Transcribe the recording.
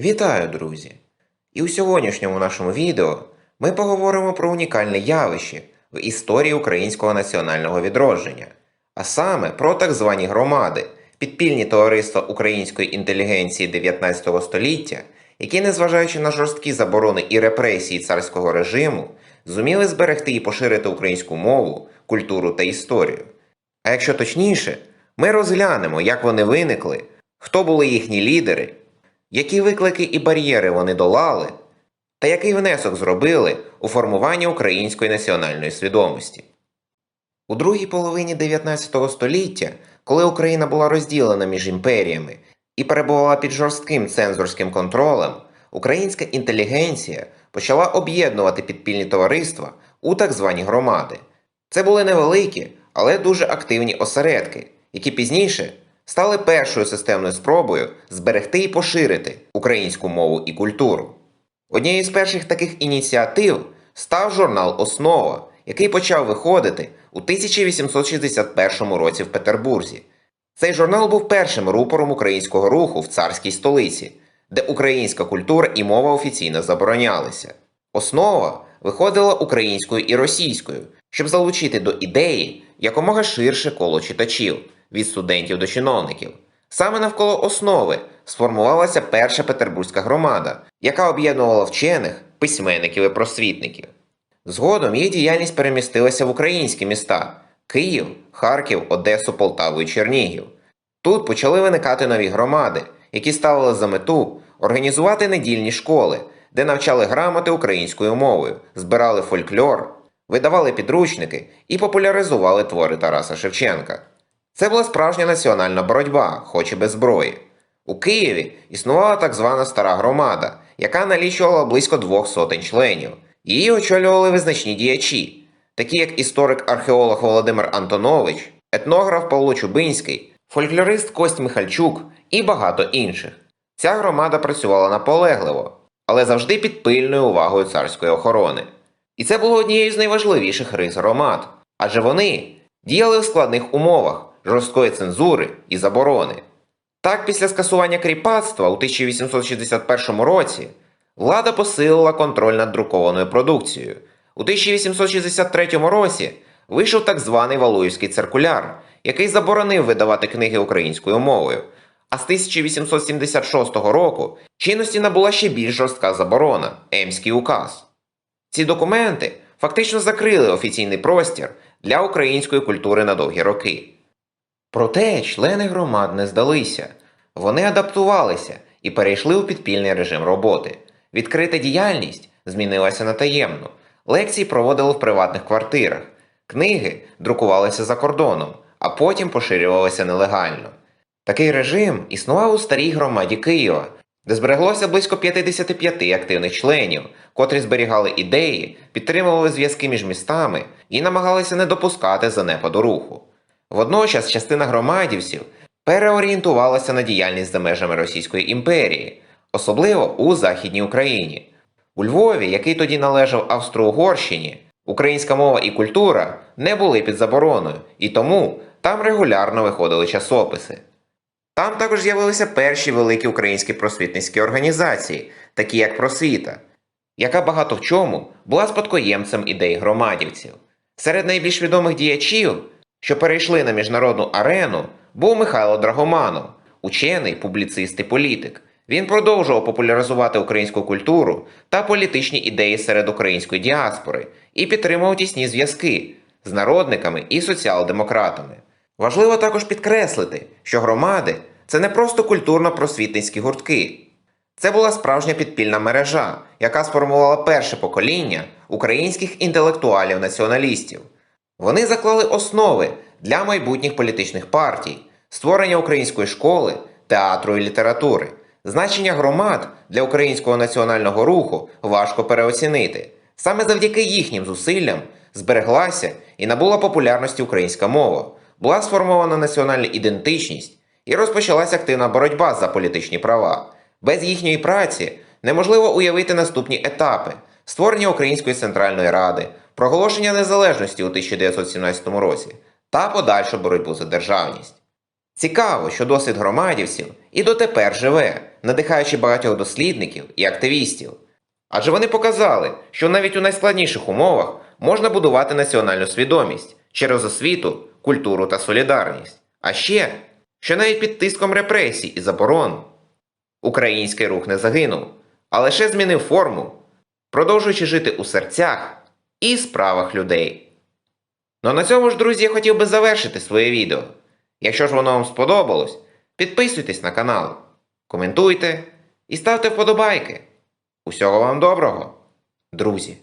Вітаю, друзі! І у сьогоднішньому нашому відео ми поговоримо про унікальне явище в історії українського національного відродження, а саме про так звані громади, підпільні товариства української інтелігенції 19 століття, які, незважаючи на жорсткі заборони і репресії царського режиму, зуміли зберегти і поширити українську мову, культуру та історію. А якщо точніше, ми розглянемо, як вони виникли, хто були їхні лідери, які виклики і бар'єри вони долали, та який внесок зробили у формуванні української національної свідомості. У другій половині 19 століття, коли Україна була розділена між імперіями і перебувала під жорстким цензорським контролем, українська інтелігенція почала об'єднувати підпільні товариства у так звані громади. Це були невеликі, але дуже активні осередки, які пізніше стали першою системною спробою зберегти і поширити українську мову і культуру. Однією з перших таких ініціатив став журнал Основа, який почав виходити у 1861 році в Петербурзі. Цей журнал був першим рупором українського руху в царській столиці, де українська культура і мова офіційно заборонялися. Основа виходила українською і російською, щоб залучити до ідеї якомога ширше коло читачів від студентів до чиновників. Саме навколо основи сформувалася перша петербурзька громада, яка об'єднувала вчених, письменників і просвітників. Згодом її діяльність перемістилася в українські міста Київ, Харків, Одесу, Полтаву і Чернігів. Тут почали виникати нові громади, які ставили за мету організувати недільні школи, де навчали грамоти українською мовою, збирали фольклор, видавали підручники і популяризували твори Тараса Шевченка. Це була справжня національна боротьба, хоч і без зброї. У Києві існувала так звана стара громада, яка налічувала близько двох сотень членів. Її очолювали визначні діячі, такі як історик-археолог Володимир Антонович, етнограф Павло Чубинський, фольклорист Кость Михальчук і багато інших. Ця громада працювала наполегливо, але завжди під пильною увагою царської охорони. І це було однією з найважливіших рис громад, адже вони діяли в складних умовах жорсткої цензури і заборони. Так, після скасування кріпацтва у 1861 році влада посилила контроль над друкованою продукцією. У 1863 році вийшов так званий Валуївський циркуляр, який заборонив видавати книги українською мовою. А з 1876 року чинності набула ще більш жорстка заборона Емський указ. Ці документи фактично закрили офіційний простір для української культури на довгі роки. Проте члени громад не здалися. Вони адаптувалися і перейшли у підпільний режим роботи. Відкрита діяльність змінилася на таємну. Лекції проводили в приватних квартирах, книги друкувалися за кордоном, а потім поширювалися нелегально. Такий режим існував у старій громаді Києва, де збереглося близько 55 активних членів, котрі зберігали ідеї, підтримували зв'язки між містами і намагалися не допускати занепаду руху. Водночас частина громадівців переорієнтувалася на діяльність за межами Російської імперії, особливо у Західній Україні. У Львові, який тоді належав Австро-Угорщині, українська мова і культура не були під забороною, і тому там регулярно виходили часописи. Там також з'явилися перші великі українські просвітницькі організації, такі як Просвіта, яка багато в чому була спадкоємцем ідей громадівців. Серед найбільш відомих діячів, що перейшли на міжнародну арену, був Михайло Драгоманов, учений, публіцист і політик. Він продовжував популяризувати українську культуру та політичні ідеї серед української діаспори і підтримував тісні зв'язки з народниками і соціал-демократами. Важливо також підкреслити, що громади це не просто культурно-просвітницькі гуртки. Це була справжня підпільна мережа, яка сформувала перше покоління українських інтелектуалів-націоналістів. Вони заклали основи для майбутніх політичних партій, створення української школи, театру і літератури. Значення громад для українського національного руху важко переоцінити. Саме завдяки їхнім зусиллям збереглася і набула популярності українська мова, була сформована національна ідентичність і розпочалася активна боротьба за політичні права. Без їхньої праці неможливо уявити наступні етапи: створення Української центральної ради, проголошення незалежності у 1917 році та подальшу боротьбу за державність. Цікаво, що досвід громадівців і дотепер живе, надихаючи багатьох дослідників і активістів. Адже вони показали, що навіть у найскладніших умовах можна будувати національну свідомість через освіту, культуру та солідарність. А ще, що навіть під тиском репресій і заборон український рух не загинув, а лише змінив форму, продовжуючи жити у серцях і справах людей. Ну на цьому ж, друзі, я хотів би завершити своє відео. Якщо ж воно вам сподобалось, підписуйтесь на канал, коментуйте і ставте вподобайки. Усього вам доброго, друзі!